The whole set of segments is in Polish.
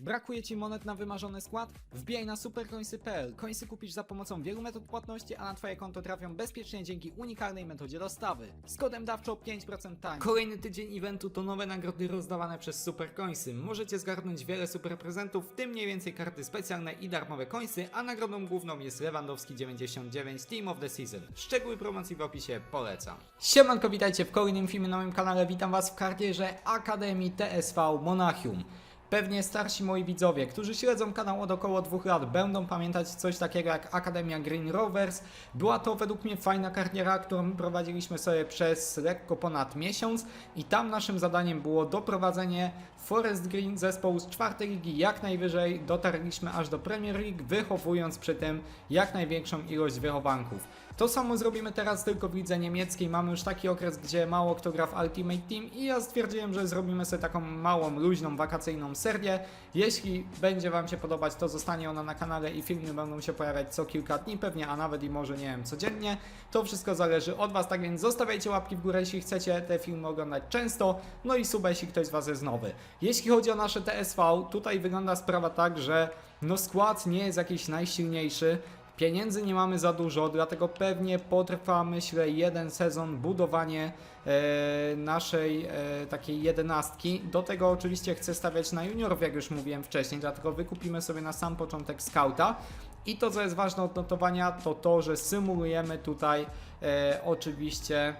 Brakuje Ci monet na wymarzony skład? Wbijaj na supercoinsy.pl. Coinsy kupisz za pomocą wielu metod płatności, a na Twoje konto trafią bezpiecznie dzięki unikalnej metodzie dostawy. Z kodem DAWCZO 5% taniej. Kolejny tydzień eventu to nowe nagrody rozdawane przez Supercoinsy. Możecie zgarnąć wiele super prezentów, w tym mniej więcej karty specjalne i darmowe coinsy, a nagrodą główną jest Lewandowski 99 Team of the Season. Szczegóły promocji w opisie polecam. Siemanko, witajcie w kolejnym filmie na moim kanale. Witam Was w karierze Akademii TSV Monachium. Pewnie starsi moi widzowie, którzy śledzą kanał od około dwóch lat, będą pamiętać coś takiego jak Akademia Green Rovers. Była to według mnie fajna kariera, którą prowadziliśmy sobie przez lekko ponad miesiąc i tam naszym zadaniem było doprowadzenie Forest Green zespołu z czwartej ligi jak najwyżej. Dotarliśmy aż do Premier League, wychowując przy tym jak największą ilość wychowanków. To samo zrobimy teraz tylko w lidze niemieckiej. Mamy już taki okres, gdzie mało kto gra w Ultimate Team i ja stwierdziłem, że zrobimy sobie taką małą, luźną, wakacyjną serię. Jeśli będzie Wam się podobać, to zostanie ona na kanale i filmy będą się pojawiać co kilka dni pewnie, a nawet i może, nie wiem, codziennie. To wszystko zależy od Was, tak więc zostawiajcie łapki w górę, jeśli chcecie te filmy oglądać często, no i suba, jeśli ktoś z Was jest nowy. Jeśli chodzi o nasze TSV, tutaj wygląda sprawa tak, że no skład nie jest jakiś najsilniejszy, Pieniędzy nie mamy za dużo, dlatego pewnie potrwa, myślę, jeden sezon budowanie e, naszej e, takiej jedenastki. Do tego oczywiście chcę stawiać na juniorów, jak już mówiłem wcześniej, dlatego wykupimy sobie na sam początek skauta. I to, co jest ważne od notowania, to to, że symulujemy tutaj e, oczywiście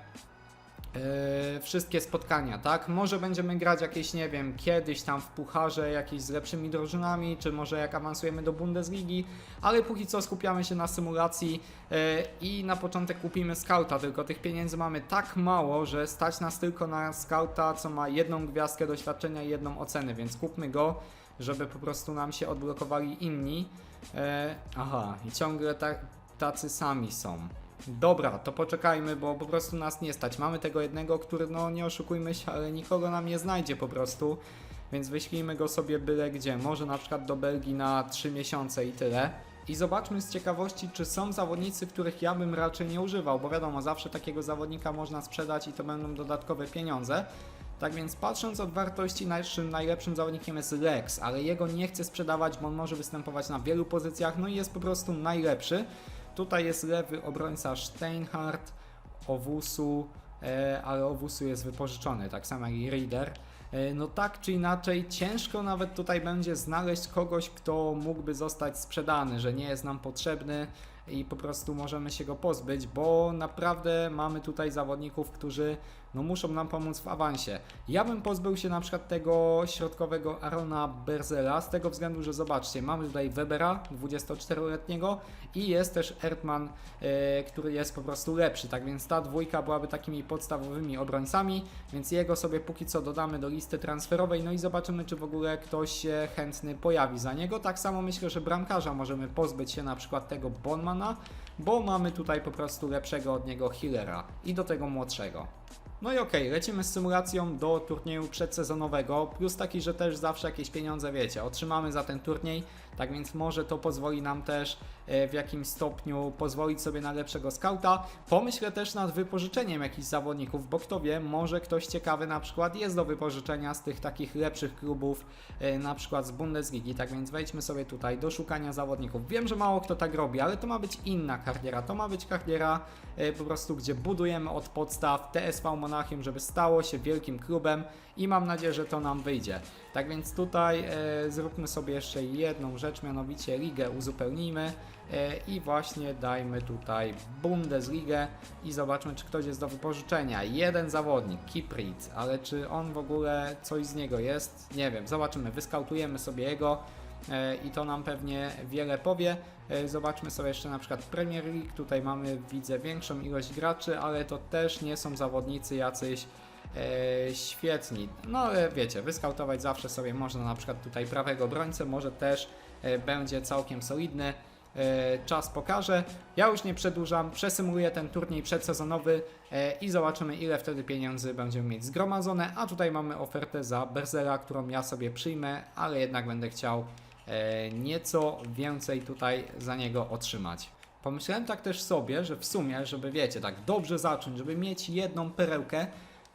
e, wszystkie spotkania, tak? Może będziemy grać jakieś, nie wiem, kiedyś tam w pucharze, jakieś z lepszymi drużynami, czy może jak awansujemy do Bundesligi, ale póki co skupiamy się na symulacji e, i na początek kupimy skauta, tylko tych pieniędzy mamy tak mało, że stać nas tylko na skauta, co ma jedną gwiazdkę doświadczenia i jedną ocenę, więc kupmy go, żeby po prostu nam się odblokowali inni. E, aha, i ciągle ta, tacy sami są. Dobra, to poczekajmy, bo po prostu nas nie stać. Mamy tego jednego, który, no nie oszukujmy się, ale nikogo nam nie znajdzie po prostu. Więc wyślijmy go sobie byle gdzie. Może na przykład do Belgii na 3 miesiące i tyle. I zobaczmy z ciekawości, czy są zawodnicy, których ja bym raczej nie używał, bo wiadomo, zawsze takiego zawodnika można sprzedać i to będą dodatkowe pieniądze. Tak więc patrząc od wartości, naszym najlepszym zawodnikiem jest Lex, ale jego nie chcę sprzedawać, bo on może występować na wielu pozycjach, no i jest po prostu najlepszy. Tutaj jest lewy obrońca Steinhardt, Owusu, e, ale Owusu jest wypożyczony, tak samo jak i Reader. E, No tak czy inaczej, ciężko nawet tutaj będzie znaleźć kogoś, kto mógłby zostać sprzedany, że nie jest nam potrzebny i po prostu możemy się go pozbyć, bo naprawdę mamy tutaj zawodników, którzy no, muszą nam pomóc w awansie. Ja bym pozbył się na przykład tego środkowego Arona Berzela z tego względu, że zobaczcie, mamy tutaj Webera, 24-letniego i jest też Erdman, e, który jest po prostu lepszy, tak więc ta dwójka byłaby takimi podstawowymi obrońcami, więc jego sobie póki co dodamy do listy transferowej, no i zobaczymy, czy w ogóle ktoś chętny pojawi za niego. Tak samo myślę, że bramkarza możemy pozbyć się na przykład tego Bonmana, bo mamy tutaj po prostu lepszego od niego healera i do tego młodszego. No i okej, lecimy z symulacją do turnieju przedsezonowego, plus taki, że też zawsze jakieś pieniądze, wiecie, otrzymamy za ten turniej, tak więc może to pozwoli nam też e, w jakimś stopniu pozwolić sobie na lepszego skauta. Pomyślę też nad wypożyczeniem jakichś zawodników, bo kto wie, może ktoś ciekawy na przykład jest do wypożyczenia z tych takich lepszych klubów, e, na przykład z Bundesligi, tak więc wejdźmy sobie tutaj do szukania zawodników. Wiem, że mało kto tak robi, ale to ma być inna kariera, to ma być kariera e, po prostu, gdzie budujemy od podstaw TSV Monachium, żeby stało się wielkim klubem i mam nadzieję, że to nam wyjdzie. Tak więc tutaj e, zróbmy sobie jeszcze jedną rzecz, mianowicie ligę uzupełnijmy e, i właśnie dajmy tutaj Bundesligę i zobaczmy, czy ktoś jest do wypożyczenia. Jeden zawodnik, Kiprit, ale czy on w ogóle coś z niego jest? Nie wiem, zobaczymy, wyskautujemy sobie jego i to nam pewnie wiele powie. E, Zobaczmy sobie jeszcze na przykład Premier League. Tutaj mamy, widzę, większą ilość graczy, ale to też nie są zawodnicy jacyś e, świetni. No ale wiecie, wyskautować zawsze sobie można na przykład tutaj prawego obrońcę, może też e, będzie całkiem solidny. E, czas pokaże. Ja już nie przedłużam, przesymuluję ten turniej przedsezonowy e, i zobaczymy ile wtedy pieniędzy będziemy mieć zgromadzone, a tutaj mamy ofertę za Berzela, którą ja sobie przyjmę, ale jednak będę chciał e, nieco więcej tutaj za niego otrzymać. Pomyślałem tak też sobie, że w sumie, żeby wiecie, tak dobrze zacząć, żeby mieć jedną perełkę,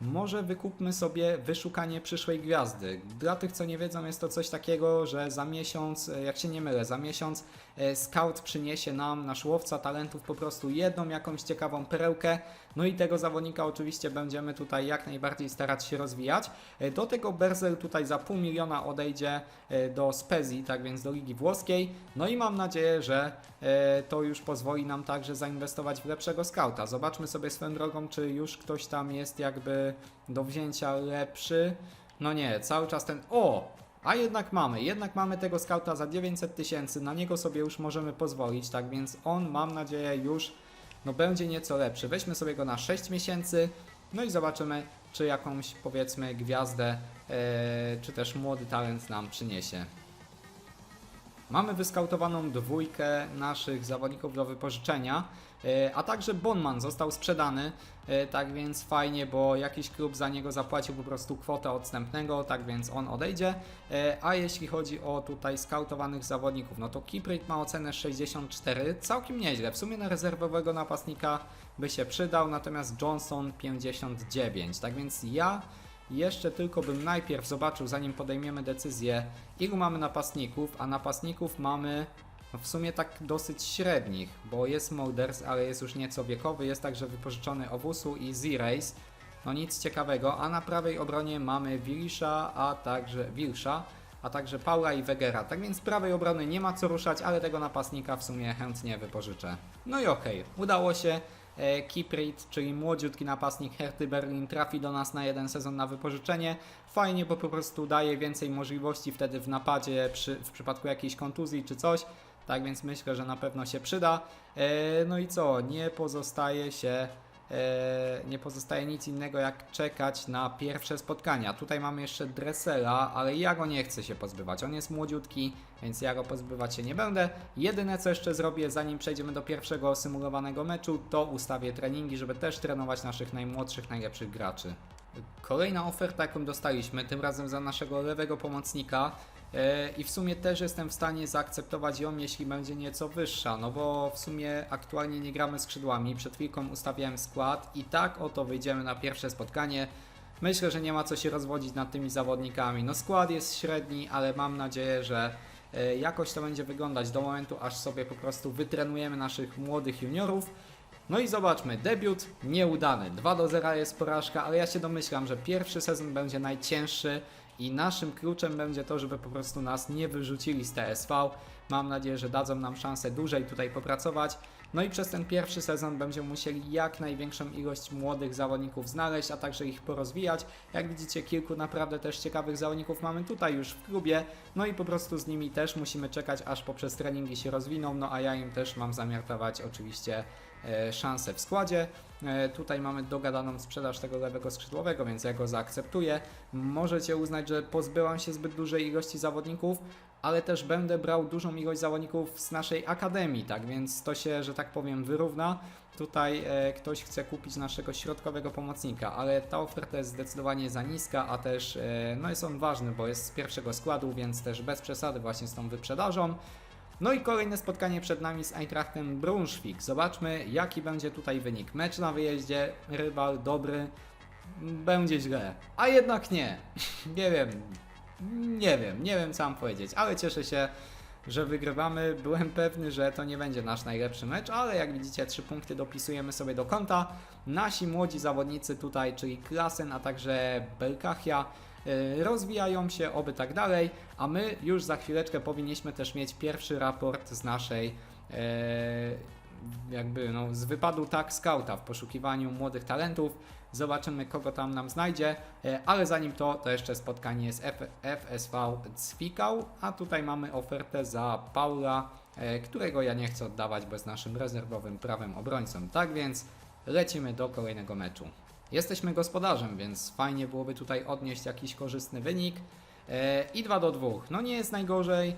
może wykupmy sobie wyszukanie przyszłej gwiazdy. Dla tych, co nie wiedzą, jest to coś takiego, że za miesiąc, e, jak się nie mylę, za miesiąc e, scout przyniesie nam, nasz łowca talentów, po prostu jedną jakąś ciekawą perełkę. No i tego zawodnika oczywiście będziemy tutaj jak najbardziej starać się rozwijać. E, Do tego Berzel tutaj za pół miliona odejdzie e, do Spezji, tak więc do Ligi Włoskiej. No i mam nadzieję, że e, to już pozwoli nam także zainwestować w lepszego skauta. Zobaczmy sobie swoją drogą, czy już ktoś tam jest jakby do wzięcia lepszy. No nie, cały czas ten. O! A jednak mamy, jednak mamy tego skauta za 900 tysięcy, na niego sobie już możemy pozwolić, tak więc on mam nadzieję już no będzie nieco lepszy. Weźmy sobie go na 6 miesięcy, no i zobaczymy, czy jakąś powiedzmy gwiazdę, e, czy też młody talent nam przyniesie. Mamy wyskautowaną dwójkę naszych zawodników do wypożyczenia, e, a także Bonman został sprzedany, e, tak więc fajnie, bo jakiś klub za niego zapłacił po prostu kwotę odstępnego, tak więc on odejdzie. E, A jeśli chodzi o tutaj skautowanych zawodników, no to Kiprit ma ocenę 64, całkiem nieźle. W sumie na rezerwowego napastnika by się przydał, natomiast Johnson 59. Tak więc ja jeszcze tylko bym najpierw zobaczył, zanim podejmiemy decyzję, ilu mamy napastników, a napastników mamy w sumie tak dosyć średnich, bo jest Molders, ale jest już nieco wiekowy, jest także wypożyczony Owusu i Z-Race. No nic ciekawego, a na prawej obronie mamy Wilisza, a także Wilsza, a także Paula i Wegera. Tak więc prawej obrony nie ma co ruszać, ale tego napastnika w sumie chętnie wypożyczę. No i okej, udało się. E, Kiprit, czyli młodziutki napastnik Herty Berlin trafi do nas na jeden sezon na wypożyczenie. Fajnie, bo po prostu daje więcej możliwości wtedy w napadzie przy, w przypadku jakiejś kontuzji czy coś. Tak więc myślę, że na pewno się przyda. E, no i co? Nie pozostaje się nie pozostaje nic innego jak czekać na pierwsze spotkania. Tutaj mamy jeszcze Dressela, ale ja go nie chcę się pozbywać. On jest młodziutki, więc ja go pozbywać się nie będę. Jedyne co jeszcze zrobię, zanim przejdziemy do pierwszego symulowanego meczu, to ustawię treningi, żeby też trenować naszych najmłodszych, najlepszych graczy. Kolejna oferta, jaką dostaliśmy, tym razem za naszego lewego pomocnika. E, I w sumie też jestem w stanie zaakceptować ją, jeśli będzie nieco wyższa, no bo w sumie aktualnie nie gramy skrzydłami. Przed chwilką ustawiałem skład i tak oto wyjdziemy na pierwsze spotkanie. Myślę, że nie ma co się rozwodzić nad tymi zawodnikami. No skład jest średni, ale mam nadzieję, że e, jakoś to będzie wyglądać do momentu, aż sobie po prostu wytrenujemy naszych młodych juniorów. No i zobaczmy, debiut nieudany. 2 do 0 jest porażka, ale ja się domyślam, że pierwszy sezon będzie najcięższy i naszym kluczem będzie to, żeby po prostu nas nie wyrzucili z TSV. Mam nadzieję, że dadzą nam szansę dłużej tutaj popracować. No i przez ten pierwszy sezon będziemy musieli jak największą ilość młodych zawodników znaleźć, a także ich porozwijać. Jak widzicie, kilku naprawdę też ciekawych zawodników mamy tutaj już w klubie. No i po prostu z nimi też musimy czekać, aż poprzez treningi się rozwiną. No a ja im też mam zamiar dawać oczywiście szansę w składzie. E, Tutaj mamy dogadaną sprzedaż tego lewego skrzydłowego, więc ja go zaakceptuję. Możecie uznać, że pozbyłam się zbyt dużej ilości zawodników, ale też będę brał dużą ilość zawodników z naszej akademii, tak więc to się, że tak powiem, wyrówna. Tutaj e, ktoś chce kupić naszego środkowego pomocnika, ale ta oferta jest zdecydowanie za niska, a też e, no jest on ważny, bo jest z pierwszego składu, więc też bez przesady właśnie z tą wyprzedażą. No i kolejne spotkanie przed nami z Eintrachtem Braunschweig. Zobaczmy, jaki będzie tutaj wynik. Mecz na wyjeździe, rywal dobry, będzie źle. A jednak nie. nie wiem. Nie wiem, nie wiem co mam powiedzieć, ale cieszę się, że wygrywamy. Byłem pewny, że to nie będzie nasz najlepszy mecz, ale jak widzicie, trzy punkty dopisujemy sobie do konta. Nasi młodzi zawodnicy tutaj, czyli Klasen, a także Belkachia, rozwijają się, oby tak dalej, a my już za chwileczkę powinniśmy też mieć pierwszy raport z naszej e, jakby no, z wypadu tak scouta w poszukiwaniu młodych talentów. Zobaczymy, kogo tam nam znajdzie, e, ale zanim to, to jeszcze spotkanie z FSV Cwikał, a tutaj mamy ofertę za Paula, e, którego ja nie chcę oddawać bez naszym rezerwowym prawem obrońcą. Tak więc lecimy do kolejnego meczu. Jesteśmy gospodarzem, więc fajnie byłoby tutaj odnieść jakiś korzystny wynik. E, I 2 do 2. No nie jest najgorzej,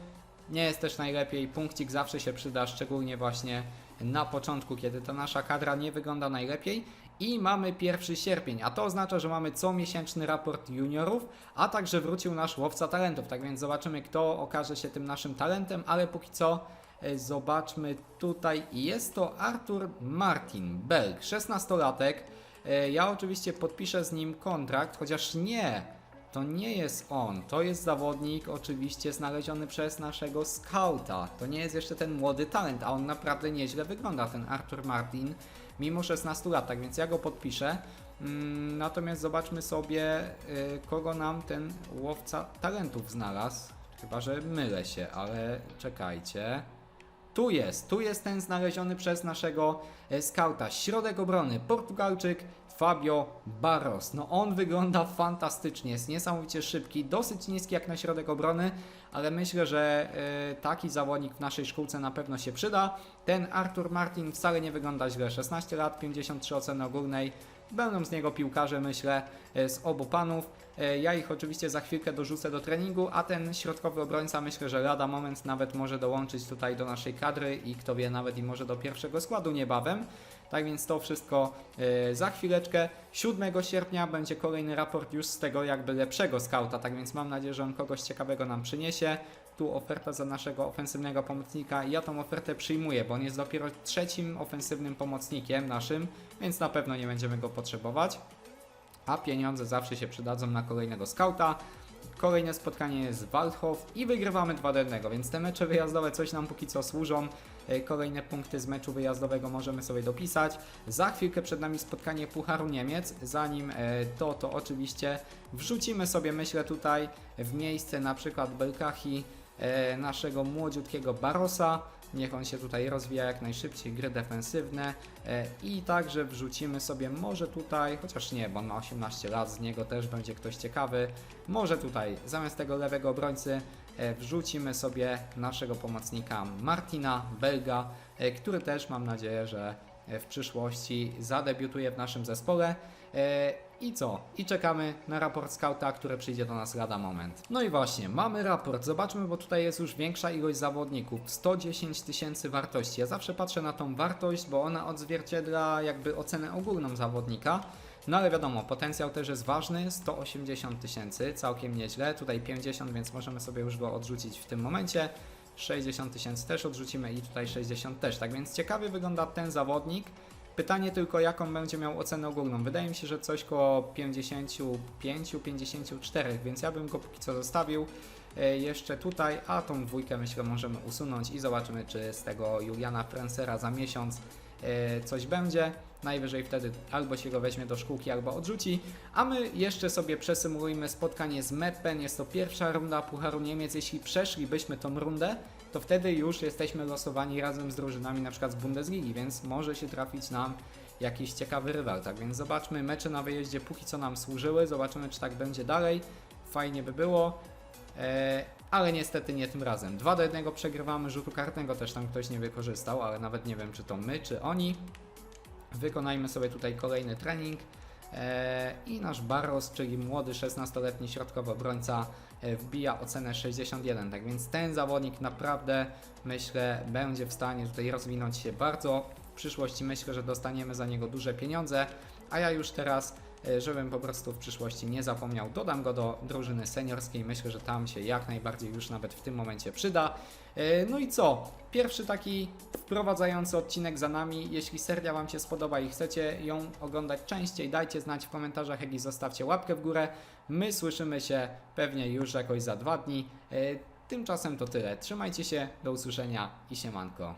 nie jest też najlepiej. Punkcik zawsze się przyda, szczególnie właśnie na początku, kiedy ta nasza kadra nie wygląda najlepiej. I mamy 1 sierpień, a to oznacza, że mamy comiesięczny raport juniorów, a także wrócił nasz łowca talentów. Tak więc zobaczymy, kto okaże się tym naszym talentem, ale póki co e, zobaczmy tutaj. Jest to Artur Martin Belg, 16-latek. E, Ja oczywiście podpiszę z nim kontrakt, chociaż nie, to nie jest on. To jest zawodnik oczywiście znaleziony przez naszego scouta. To nie jest jeszcze ten młody talent, a on naprawdę nieźle wygląda, ten Arthur Martin, mimo 16 lat, tak więc ja go podpiszę. Mm, Natomiast zobaczmy sobie, y, kogo nam ten łowca talentów znalazł. Chyba, że mylę się, ale czekajcie. Tu jest, tu jest ten znaleziony przez naszego e, skauta. Środek obrony, Portugalczyk Fabio Barros. No on wygląda fantastycznie, jest niesamowicie szybki, dosyć niski jak na środek obrony, ale myślę, że e, taki zawodnik w naszej szkółce na pewno się przyda. Ten Artur Martin wcale nie wygląda źle, 16 lat, 53 oceny ogólnej. Będą z niego piłkarze, myślę, e, z obu panów. E, Ja ich oczywiście za chwilkę dorzucę do treningu, a ten środkowy obrońca myślę, że lada moment nawet może dołączyć tutaj do naszej kadry i kto wie, nawet i może do pierwszego składu niebawem. Tak więc to wszystko e, za chwileczkę. 7 sierpnia będzie kolejny raport już z tego jakby lepszego skauta, tak więc mam nadzieję, że on kogoś ciekawego nam przyniesie. Tu oferta za naszego ofensywnego pomocnika ja tą ofertę przyjmuję, bo on jest dopiero trzecim ofensywnym pomocnikiem naszym, więc na pewno nie będziemy go potrzebować a pieniądze zawsze się przydadzą na kolejnego skauta. Kolejne spotkanie jest Waldhof i wygrywamy 2 do 1, więc te mecze wyjazdowe coś nam póki co służą. E, Kolejne punkty z meczu wyjazdowego możemy sobie dopisać. Za chwilkę przed nami spotkanie Pucharu Niemiec. Zanim e, to, to oczywiście wrzucimy sobie, myślę, tutaj w miejsce na przykład Belkachi naszego młodziutkiego Barosa. Niech on się tutaj rozwija jak najszybciej, gry defensywne e, i także wrzucimy sobie może tutaj, chociaż nie, bo on ma 18 lat, z niego też będzie ktoś ciekawy. Może tutaj zamiast tego lewego obrońcy e, wrzucimy sobie naszego pomocnika Martina Belga, e, który też mam nadzieję, że e, w przyszłości zadebiutuje w naszym zespole. I co? I czekamy na raport skauta, który przyjdzie do nas lada moment. No i właśnie, mamy raport. Zobaczmy, bo tutaj jest już większa ilość zawodników. 110 tysięcy wartości. Ja zawsze patrzę na tą wartość, bo ona odzwierciedla jakby ocenę ogólną zawodnika. No ale wiadomo, potencjał też jest ważny. 180 tysięcy, całkiem nieźle. Tutaj 50, więc możemy sobie już go odrzucić w tym momencie. 60 tysięcy też odrzucimy i tutaj 60 też. Tak więc ciekawie wygląda ten zawodnik. Pytanie tylko, jaką będzie miał ocenę ogólną. Wydaje mi się, że coś koło 55-54, więc ja bym go póki co zostawił e, jeszcze tutaj, a tą dwójkę myślę możemy usunąć i zobaczymy, czy z tego Juliana Francera za miesiąc e, coś będzie. Najwyżej wtedy albo się go weźmie do szkółki, albo odrzuci. A my jeszcze sobie przesymulujmy spotkanie z Meppen. Jest to pierwsza runda Pucharu Niemiec. Jeśli przeszlibyśmy tą rundę, to wtedy już jesteśmy losowani razem z drużynami na przykład z Bundesligi, więc może się trafić nam jakiś ciekawy rywal. Tak więc zobaczmy mecze na wyjeździe póki co nam służyły, zobaczymy czy tak będzie dalej. Fajnie by było. E, ale niestety nie tym razem. 2 do 1 przegrywamy, rzutu kartnego też tam ktoś nie wykorzystał, ale nawet nie wiem czy to my, czy oni. Wykonajmy sobie tutaj kolejny trening. E, I nasz Barros, czyli młody 16-letni środkowy obrońca, e, wbija ocenę 61. Tak więc ten zawodnik naprawdę myślę będzie w stanie tutaj rozwinąć się bardzo. W przyszłości myślę, że dostaniemy za niego duże pieniądze, a ja już teraz, żebym po prostu w przyszłości nie zapomniał, dodam go do drużyny seniorskiej. Myślę, że tam się jak najbardziej już nawet w tym momencie przyda. E, No i co? Pierwszy taki wprowadzający odcinek za nami. Jeśli seria Wam się spodoba i chcecie ją oglądać częściej, dajcie znać w komentarzach, jak i zostawcie łapkę w górę. My słyszymy się pewnie już jakoś za dwa dni. E, Tymczasem to tyle. Trzymajcie się, do usłyszenia i siemanko.